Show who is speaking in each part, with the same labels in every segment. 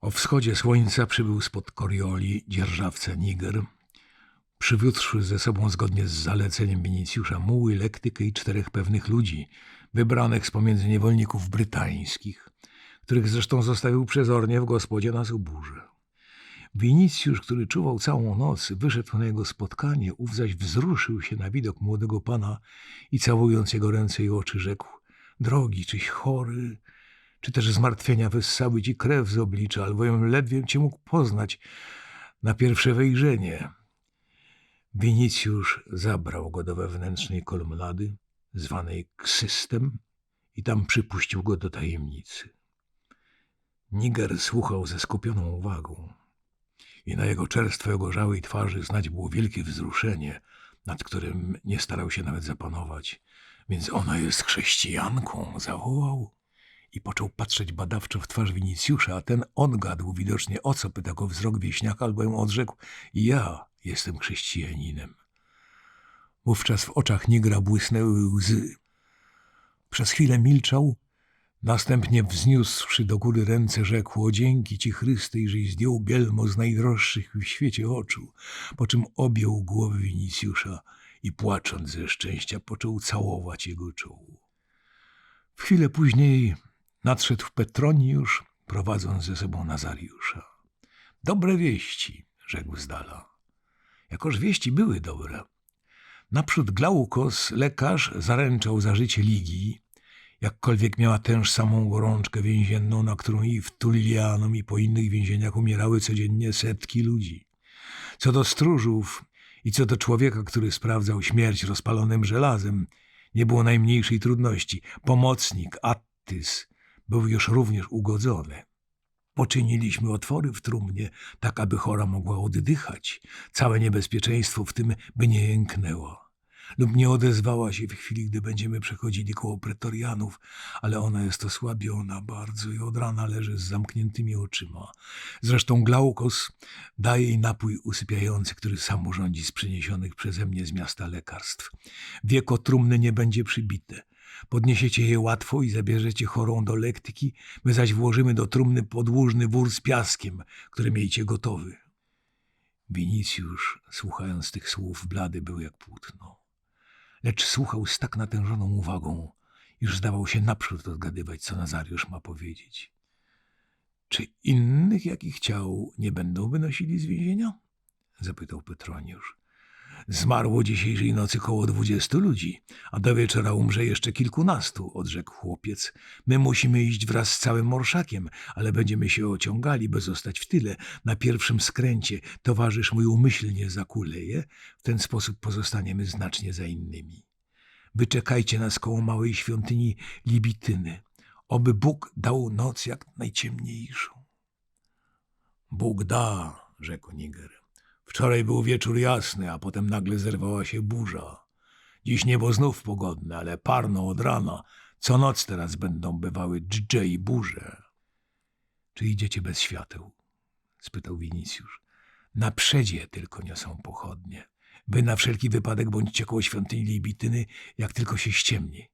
Speaker 1: O wschodzie słońca przybył spod Korioli dzierżawca Niger, przywiódłszy ze sobą zgodnie z zaleceniem Winicjusza muły, lektykę i czterech pewnych ludzi, wybranych z pomiędzy niewolników brytańskich, których zresztą zostawił przezornie w gospodzie na Zuburze. Winicjusz, który czuwał całą noc, wyszedł na jego spotkanie, ów zaś wzruszył się na widok młodego pana i całując jego ręce i oczy rzekł – Drogi, czyś chory, czy też zmartwienia wyssały ci krew z oblicza, albowiem ledwie cię mógł poznać na pierwsze wejrzenie. Winicjusz zabrał go do wewnętrznej kolumnady, zwanej ksystem, i tam przypuścił go do tajemnicy. Niger słuchał ze skupioną uwagą i na jego czerstwej, ogorzałej twarzy znać było wielkie wzruszenie, nad którym nie starał się nawet zapanować. Więc ona jest chrześcijanką, zawołał i począł patrzeć badawczo w twarz Winicjusza, a ten odgadł widocznie o co pyta go wzrok wieśniaka, albowiem odrzekł ja jestem chrześcijaninem. Wówczas w oczach Nigra błysnęły łzy. Przez chwilę milczał, następnie wzniósłszy do góry ręce rzekł dzięki Ci Chryste, iżeś zdjął bielmo z najdroższych w świecie oczu, po czym objął głowę Winicjusza i płacząc ze szczęścia począł całować jego czoło. W chwilę później nadszedł Petroniusz, prowadząc ze sobą Nazariusza. Dobre wieści, rzekł z dala. Jakoż wieści były dobre. Naprzód Glaukos, lekarz, zaręczał za życie Ligii, jakkolwiek miała tęż samą gorączkę więzienną, na którą i w Tulilianom i po innych więzieniach umierały codziennie setki ludzi. Co do stróżów i co do człowieka, który sprawdzał śmierć rozpalonym żelazem, nie było najmniejszej trudności. Pomocnik, Attys, był już również ugodzony. Poczyniliśmy otwory w trumnie, tak aby chora mogła oddychać. Całe niebezpieczeństwo w tym by nie jęknęło. Lub nie odezwała się w chwili, gdy będziemy przechodzili koło pretorianów, ale ona jest osłabiona bardzo i od rana leży z zamkniętymi oczyma. Zresztą Glaukos daje jej napój usypiający, który sam urządzi z przyniesionych przeze mnie z miasta lekarstw. Wieko trumny nie będzie przybite. Podniesiecie je łatwo i zabierzecie chorą do lektyki, my zaś włożymy do trumny podłużny wór z piaskiem, który miejcie gotowy. Winicjusz, słuchając tych słów, blady był jak płótno. Lecz słuchał z tak natężoną uwagą, iż zdawał się naprzód odgadywać, co Nazariusz ma powiedzieć. Czy innych, jakich chciał, nie będą wynosili z więzienia? zapytał Petroniusz. Zmarło dzisiejszej nocy koło dwudziestu ludzi, a do wieczora umrze jeszcze kilkunastu, odrzekł chłopiec. My musimy iść wraz z całym orszakiem, ale będziemy się ociągali, by zostać w tyle. Na pierwszym skręcie towarzysz mój umyślnie zakuleje, w ten sposób pozostaniemy znacznie za innymi. Wyczekajcie nas koło małej świątyni Libityny. Oby Bóg dał noc jak najciemniejszą. Bóg da, rzekł Niger. Wczoraj był wieczór jasny, a potem nagle zerwała się burza. Dziś niebo znów pogodne, ale parno od rana. Co noc teraz będą bywały dżdże i burze. Czy idziecie bez świateł? spytał Winicjusz. Na przedzie tylko niosą pochodnie. Wy na wszelki wypadek bądźcie koło świątyni Libityny, jak tylko się ściemni.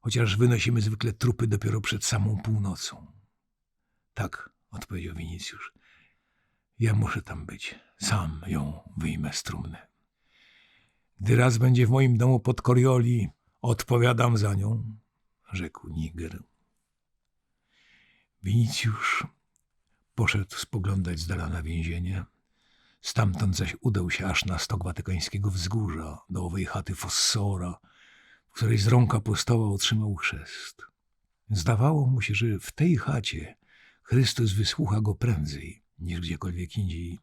Speaker 1: Chociaż wynosimy zwykle trupy dopiero przed samą północą. Tak, odpowiedział Winicjusz. Ja muszę tam być. Sam ją wyjmę z trumny. Gdy raz będzie w moim domu pod Korioli, odpowiadam za nią, rzekł Niger. Winicjusz poszedł spoglądać z dala na więzienie. Stamtąd zaś udał się aż na stok watykańskiego wzgórza, do owej chaty Fossora, w której z rąk apostoła otrzymał chrzest. Zdawało mu się, że w tej chacie Chrystus wysłucha go prędzej niż gdziekolwiek indziej.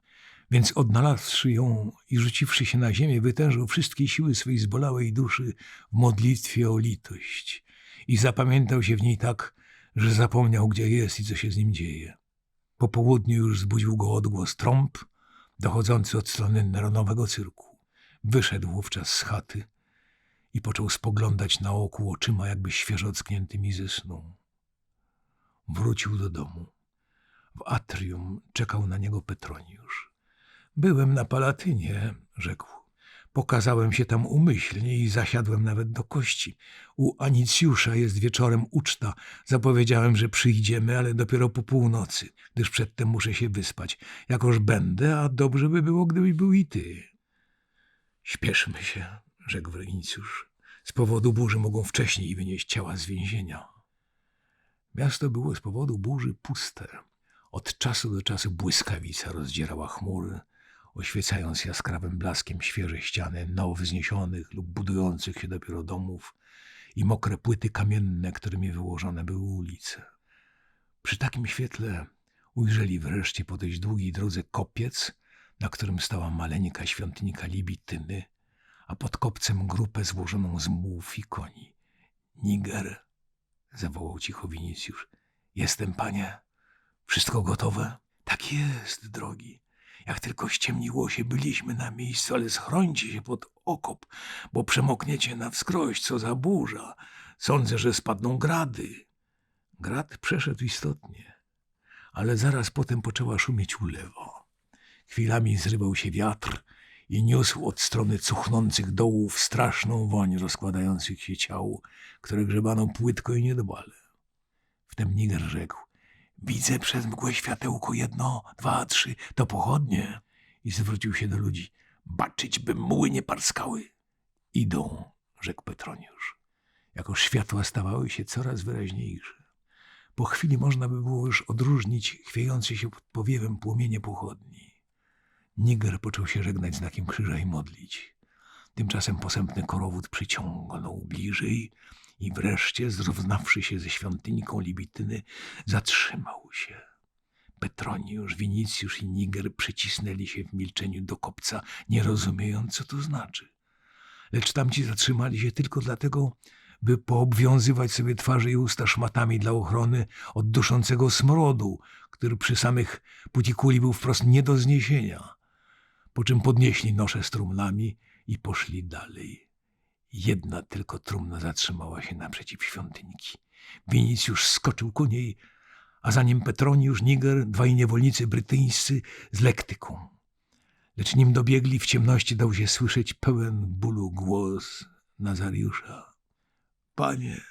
Speaker 1: Więc odnalazłszy ją i rzuciwszy się na ziemię, wytężył wszystkie siły swej zbolałej duszy w modlitwie o litość i zapamiętał się w niej tak, że zapomniał, gdzie jest i co się z nim dzieje. Po południu już zbudził go odgłos trąb dochodzący od strony neronowego cyrku. Wyszedł wówczas z chaty i począł spoglądać na oku oczyma jakby świeżo ockniętymi ze snu. Wrócił do domu. W atrium czekał na niego Petroniusz. Byłem na Palatynie, rzekł. Pokazałem się tam umyślnie i zasiadłem nawet do kości. U Anicjusza jest wieczorem uczta. Zapowiedziałem, że przyjdziemy, ale dopiero po północy, gdyż przedtem muszę się wyspać. Jakoż będę, a dobrze by było, gdybyś był i ty. Śpieszmy się, rzekł Anicjusz. Z powodu burzy mogą wcześniej wynieść ciała z więzienia. Miasto było z powodu burzy puste. Od czasu do czasu błyskawica rozdzierała chmury, oświecając jaskrawym blaskiem świeże ściany nowo wzniesionych lub budujących się dopiero domów i mokre płyty kamienne, którymi wyłożone były ulice. Przy takim świetle ujrzeli wreszcie po dość długiej drodze kopiec, na którym stała maleńka świątynika Libityny, a pod kopcem grupę złożoną z mułów i koni. Niger, zawołał cicho Winicjusz. Jestem, panie. Wszystko gotowe? Tak jest, drogi. Jak tylko ściemniło się, byliśmy na miejscu, ale schrońcie się pod okop, bo przemokniecie na wskroś, co za burza. Sądzę, że spadną grady. Grad przeszedł istotnie, ale zaraz potem poczęła szumieć ulewo. Chwilami zrywał się wiatr i niósł od strony cuchnących dołów straszną woń rozkładających się ciał, które grzebano płytko i niedbale. Wtem Niger rzekł, widzę przez mgłę światełko jedno, dwa, trzy, to pochodnie. I zwrócił się do ludzi, baczyć by muły nie parskały. Idą, rzekł Petroniusz. Jako światła stawały się coraz wyraźniejsze. Po chwili można by było już odróżnić chwiejące się pod powiewem płomienie pochodni. Niger począł się żegnać znakiem krzyża i modlić. Tymczasem posępny korowód przyciągnął bliżej i wreszcie, zrównawszy się ze świątyniką Libityny, zatrzymał się. Petroniusz, Winicjusz i Niger przycisnęli się w milczeniu do kopca, nie rozumiejąc, co to znaczy. Lecz tamci zatrzymali się tylko dlatego, by poobwiązywać sobie twarze i usta szmatami dla ochrony od duszącego smrodu, który przy samych putikuli był wprost nie do zniesienia. Po czym podnieśli nosze z trumnami i poszli dalej. Jedna tylko trumna zatrzymała się naprzeciw świątynki. Winicjusz skoczył ku niej, a za nim Petroniusz, Niger, dwaj niewolnicy brytyjscy z lektyką. Lecz nim dobiegli, w ciemności dał się słyszeć pełen bólu głos Nazariusza. Panie,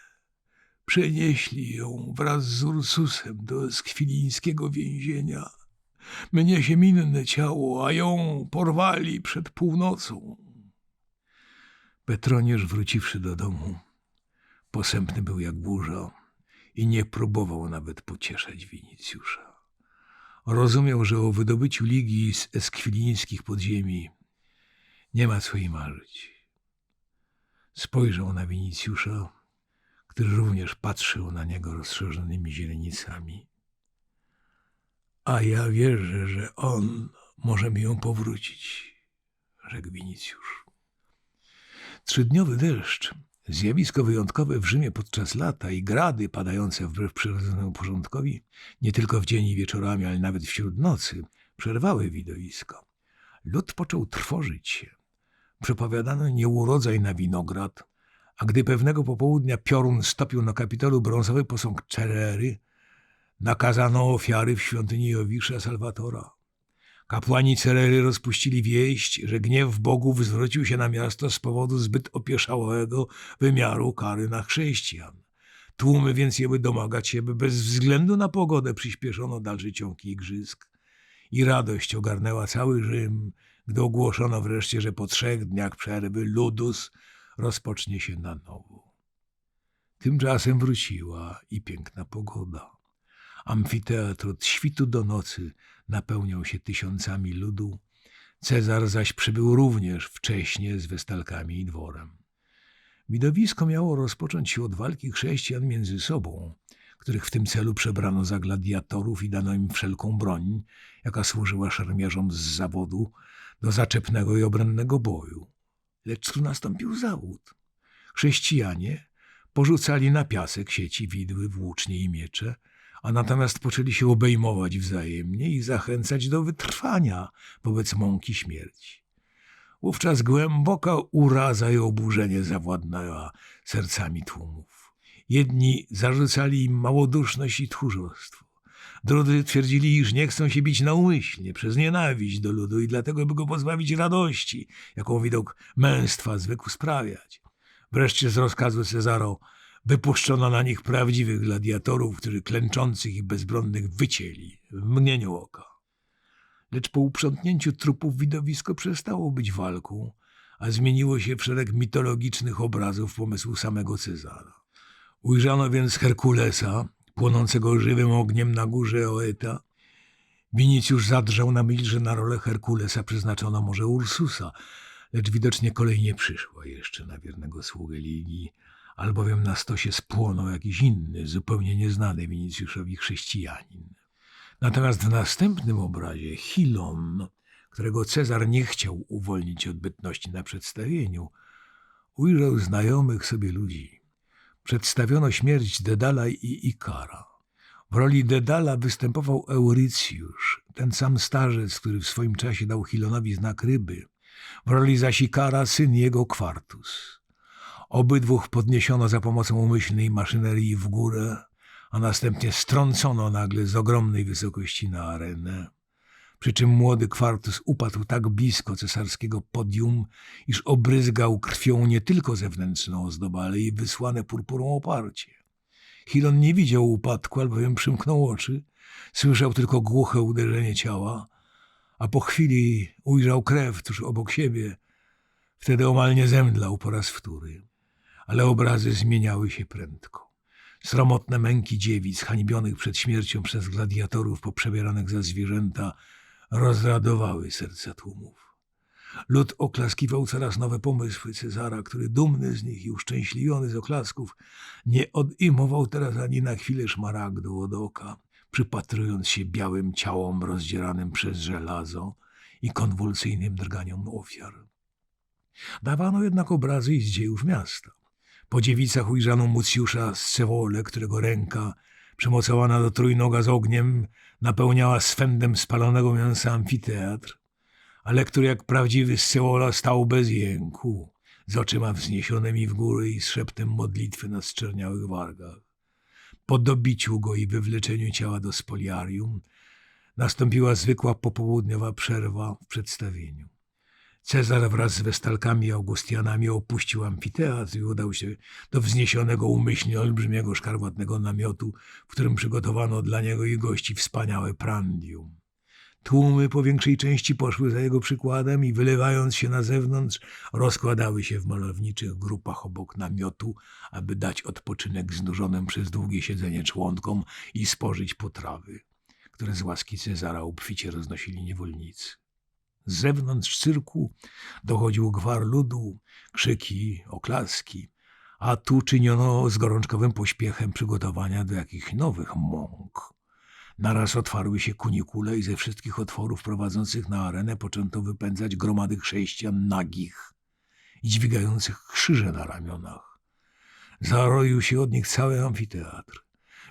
Speaker 1: przenieśli ją wraz z Ursusem do skwilińskiego więzienia. Mnie się inne ciało, a ją porwali przed północą. Petroniusz wróciwszy do domu, posępny był jak burza i nie próbował nawet pocieszać Winicjusza. Rozumiał, że o wydobyciu ligi z eskwilińskich podziemi nie ma co i marzyć. Spojrzał na Winicjusza, który również patrzył na niego rozszerzonymi źrenicami. A ja wierzę, że on może mi ją powrócić, rzekł Winicjusz. Trzydniowy deszcz, zjawisko wyjątkowe w Rzymie podczas lata i grady padające wbrew przyrodzonemu porządkowi, nie tylko w dzień i wieczorami, ale nawet wśród nocy, przerwały widowisko. Lud począł trwożyć się. Przepowiadano nieurodzaj na winograd, a gdy pewnego popołudnia piorun stopił na kapitolu brązowy posąg Cerery, nakazano ofiary w świątyni Jowisza Salwatora. Kapłani Cerery rozpuścili wieść, że gniew bogów zwrócił się na miasto z powodu zbyt opieszałego wymiaru kary na chrześcijan. Tłumy więc jęły domagać się, by bez względu na pogodę przyspieszono dalszy ciąg igrzysk. I radość ogarnęła cały Rzym, gdy ogłoszono wreszcie, że po trzech dniach przerwy ludus rozpocznie się na nowo. Tymczasem wróciła i piękna pogoda. Amfiteatr od świtu do nocy napełniał się tysiącami ludu. Cezar zaś przybył również wcześnie z westalkami i dworem. Widowisko miało rozpocząć się od walki chrześcijan między sobą, których w tym celu przebrano za gladiatorów i dano im wszelką broń, jaka służyła szermierzom z zawodu do zaczepnego i obronnego boju. Lecz tu nastąpił zawód. Chrześcijanie porzucali na piasek sieci widły, włócznie i miecze, a natomiast poczęli się obejmować wzajemnie i zachęcać do wytrwania wobec mąki śmierci. Wówczas głęboka uraza i oburzenie zawładnęła sercami tłumów. Jedni zarzucali im małoduszność i tchórzostwo, Drudzy twierdzili, iż nie chcą się bić naumyślnie, przez nienawiść do ludu i dlatego, by go pozbawić radości, jaką widok męstwa zwykł sprawiać. Wreszcie z rozkazu Cezaro wypuszczono na nich prawdziwych gladiatorów, którzy klęczących i bezbronnych wycięli w mgnieniu oka. Lecz po uprzątnięciu trupów widowisko przestało być walką, a zmieniło się w szereg mitologicznych obrazów pomysłu samego Cezara. Ujrzano więc Herkulesa, płonącego żywym ogniem na górze Oeta. Winicjusz zadrżał na myśl, że na rolę Herkulesa przeznaczono może Ursusa, lecz widocznie kolej nie przyszła jeszcze na wiernego sługę Ligii, albowiem na stosie spłonął jakiś inny, zupełnie nieznany Winicjuszowi chrześcijanin. Natomiast w następnym obrazie Hilon, którego Cezar nie chciał uwolnić od bytności na przedstawieniu, ujrzał znajomych sobie ludzi. Przedstawiono śmierć Dedala i Ikara. W roli Dedala występował Eurycjusz, ten sam starzec, który w swoim czasie dał Hilonowi znak ryby. W roli zaś Ikara syn jego Kwartus. Obydwóch podniesiono za pomocą umyślnej maszynerii w górę, a następnie strącono nagle z ogromnej wysokości na arenę. Przy czym młody Kwartus upadł tak blisko cesarskiego podium, iż obryzgał krwią nie tylko zewnętrzną ozdobę, ale i wysłane purpurą oparcie. Hilon nie widział upadku, albowiem przymknął oczy, słyszał tylko głuche uderzenie ciała, a po chwili ujrzał krew tuż obok siebie. Wtedy omal nie zemdlał po raz wtóry. Ale obrazy zmieniały się prędko. Sromotne męki dziewic, hańbionych przed śmiercią przez gladiatorów poprzebieranych za zwierzęta, rozradowały serca tłumów. Lud oklaskiwał coraz nowe pomysły Cezara, który dumny z nich i uszczęśliwiony z oklasków, nie odejmował teraz ani na chwilę szmaragdu od oka, przypatrując się białym ciałom rozdzieranym przez żelazo i konwulsyjnym drganiom ofiar. Dawano jednak obrazy i z dziejów miasta. Po dziewicach ujrzano Mucjusza z Cewole, którego ręka, przymocowana do trójnoga z ogniem, napełniała swędem spalonego mięsa amfiteatr, ale który jak prawdziwy Sceola stał bez jęku, z oczyma wzniesionymi w góry i z szeptem modlitwy na zczerniałych wargach. Po dobiciu go i wywleczeniu ciała do spoliarium nastąpiła zwykła popołudniowa przerwa w przedstawieniu. Cezar wraz z westalkami i Augustianami opuścił amfiteatr i udał się do wzniesionego umyślnie olbrzymiego szkarłatnego namiotu, w którym przygotowano dla niego i gości wspaniałe prandium. Tłumy po większej części poszły za jego przykładem i wylewając się na zewnątrz, rozkładały się w malowniczych grupach obok namiotu, aby dać odpoczynek znużonym przez długie siedzenie członkom i spożyć potrawy, które z łaski Cezara obficie roznosili niewolnicy. Z zewnątrz cyrku dochodził gwar ludu, krzyki, oklaski, a tu czyniono z gorączkowym pośpiechem przygotowania do jakichś nowych mąk. Naraz otwarły się kunikule i ze wszystkich otworów prowadzących na arenę poczęto wypędzać gromady chrześcijan nagich i dźwigających krzyże na ramionach. Zaroił się od nich cały amfiteatr.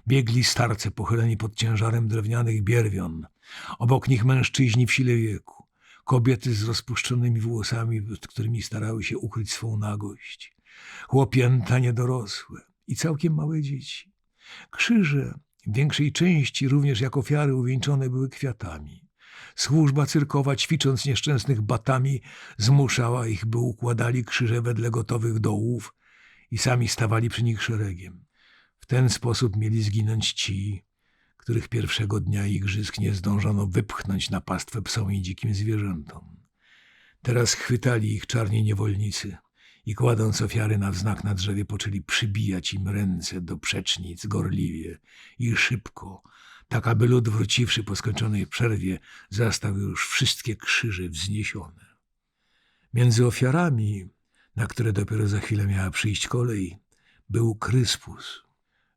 Speaker 1: Biegli starce pochyleni pod ciężarem drewnianych bierwion, obok nich mężczyźni w sile wieku kobiety z rozpuszczonymi włosami, pod którymi starały się ukryć swą nagość, chłopięta niedorosłe i całkiem małe dzieci. Krzyże w większej części również jak ofiary uwieńczone były kwiatami. Służba cyrkowa, ćwicząc nieszczęsnych batami, zmuszała ich, by układali krzyże wedle gotowych dołów i sami stawali przy nich szeregiem. W ten sposób mieli zginąć ci, których pierwszego dnia igrzysk nie zdążono wypchnąć na pastwę psom i dzikim zwierzętom. Teraz chwytali ich czarni niewolnicy i kładąc ofiary na wznak na drzewie, poczęli przybijać im ręce do przecznic gorliwie i szybko, tak aby lud wróciwszy po skończonej przerwie, zastał już wszystkie krzyże wzniesione. Między ofiarami, na które dopiero za chwilę miała przyjść kolej, był Kryspus.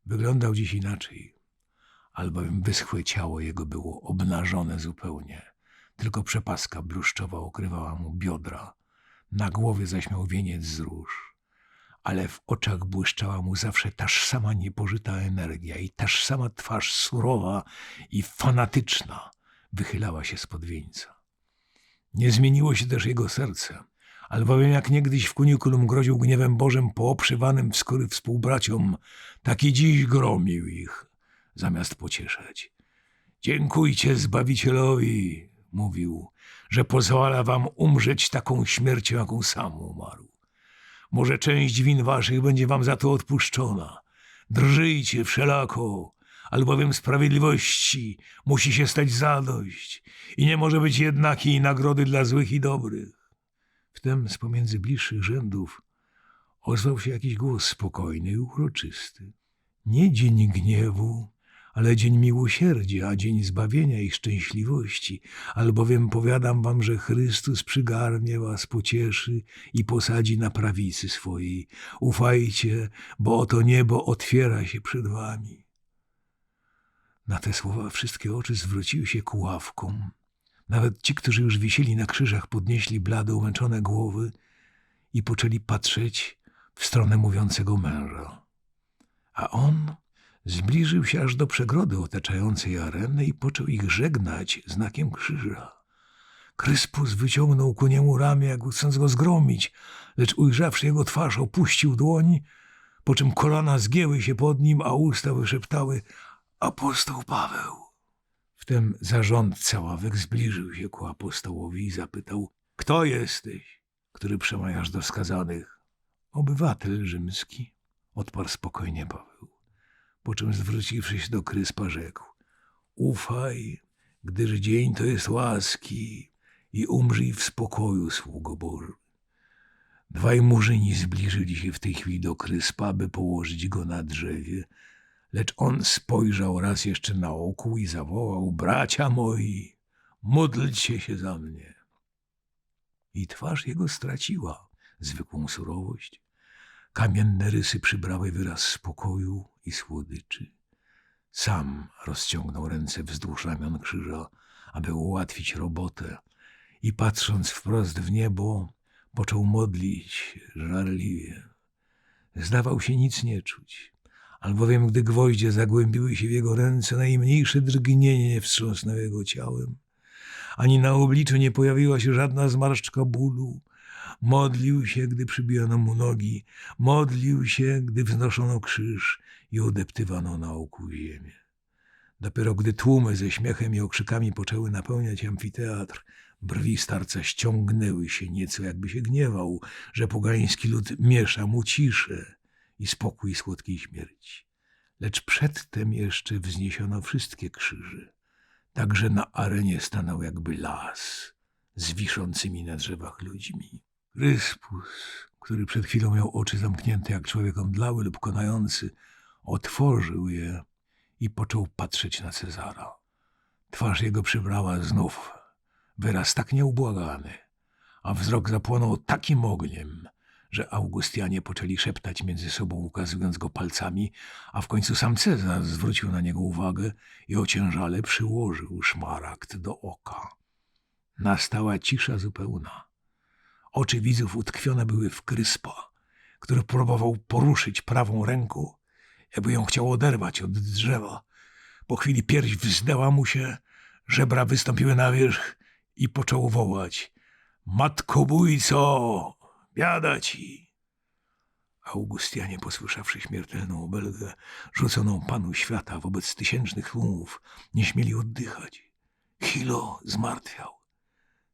Speaker 1: Wyglądał dziś inaczej albowiem wyschłe ciało jego było obnażone zupełnie. Tylko przepaska bluszczowa ukrywała mu biodra, na głowie zaś miał wieniec z róż. Ale w oczach błyszczała mu zawsze taż sama niepożyta energia i taż sama twarz surowa i fanatyczna wychylała się spod wieńca. Nie zmieniło się też jego serce, albowiem jak niegdyś w kunikulum groził gniewem Bożym poobszywanym w skóry współbraciom, tak i dziś gromił ich, zamiast pocieszać. Dziękujcie Zbawicielowi, mówił, że pozwala wam umrzeć taką śmiercią, jaką sam umarł. Może część win waszych będzie wam za to odpuszczona. Drżyjcie wszelako, albowiem sprawiedliwości musi się stać zadość i nie może być jednakiej nagrody dla złych i dobrych. Wtem z pomiędzy bliższych rzędów ozwał się jakiś głos spokojny i uroczysty. Nie dzień gniewu, ale dzień miłosierdzia, a dzień zbawienia i szczęśliwości, albowiem powiadam wam, że Chrystus przygarnie was, pocieszy i posadzi na prawicy swojej. Ufajcie, bo oto niebo otwiera się przed wami. Na te słowa wszystkie oczy zwróciły się ku ławkom. Nawet ci, którzy już wisieli na krzyżach, podnieśli blade, umęczone głowy i poczęli patrzeć w stronę mówiącego męża. A on zbliżył się aż do przegrody otaczającej arenę i począł ich żegnać znakiem krzyża. Kryspus wyciągnął ku niemu ramię, jakby chcąc go zgromić, lecz ujrzawszy jego twarz, opuścił dłoń, po czym kolana zgięły się pod nim, a usta wyszeptały apostoł Paweł. Wtem zarządca ławek zbliżył się ku apostołowi i zapytał, kto jesteś, który przemawiasz do skazanych? Obywatel rzymski, odparł spokojnie Paweł po czym zwróciwszy się do Kryspa rzekł Ufaj, gdyż dzień to jest łaski i umrzyj w spokoju, sługo Boży. Dwaj murzyni zbliżyli się w tej chwili do Kryspa, by położyć go na drzewie, lecz on spojrzał raz jeszcze na oku i zawołał Bracia moi, módlcie się za mnie. I twarz jego straciła zwykłą surowość. Kamienne rysy przybrały wyraz spokoju i słodyczy. Sam rozciągnął ręce wzdłuż ramion krzyża, aby ułatwić robotę i patrząc wprost w niebo, począł modlić żarliwie. Zdawał się nic nie czuć, albowiem gdy gwoździe zagłębiły się w jego ręce, najmniejsze drgnienie nie wstrząsnęło jego ciałem, ani na obliczu nie pojawiła się żadna zmarszczka bólu, Modlił się, gdy przybijano mu nogi, modlił się, gdy wznoszono krzyż i udeptywano na oku ziemię. Dopiero gdy tłumy ze śmiechem i okrzykami poczęły napełniać amfiteatr, brwi starca ściągnęły się nieco, jakby się gniewał, że pogański lud miesza mu ciszę i spokój słodkiej śmierci. Lecz przedtem jeszcze wzniesiono wszystkie krzyże. Także na arenie stanął jakby las z wiszącymi na drzewach ludźmi. Ryspus, który przed chwilą miał oczy zamknięte jak człowiek omdlały lub konający, otworzył je i począł patrzeć na Cezara. Twarz jego przybrała znów wyraz tak nieubłagany, a wzrok zapłonął takim ogniem, że Augustianie poczęli szeptać między sobą, ukazując go palcami, a w końcu sam Cezar zwrócił na niego uwagę i ociężale przyłożył szmaragd do oka. Nastała cisza zupełna. Oczy widzów utkwione były w Kryspa, który próbował poruszyć prawą ręką, jakby ją chciał oderwać od drzewa. Po chwili pierś wzdęła mu się, żebra wystąpiły na wierzch i począł wołać — Matkobójco, biada ci! Augustianie, posłyszawszy śmiertelną obelgę, rzuconą panu świata wobec tysięcznych tłumów, nie śmieli oddychać. Chilo zmartwiał.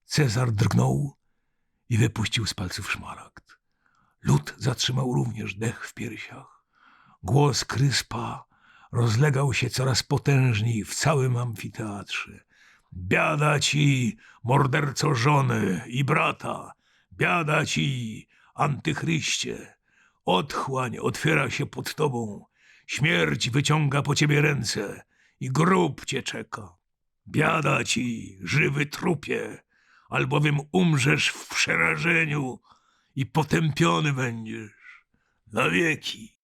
Speaker 1: Cezar drgnął i wypuścił z palców szmaragd. Lud zatrzymał również dech w piersiach. Głos Kryspa rozlegał się coraz potężniej w całym amfiteatrze. Biada ci, morderco żony i brata! Biada ci, antychryście! Otchłań otwiera się pod tobą, śmierć wyciąga po ciebie ręce i grób cię czeka. Biada ci, żywy trupie! albowiem umrzesz w przerażeniu i potępiony będziesz na wieki.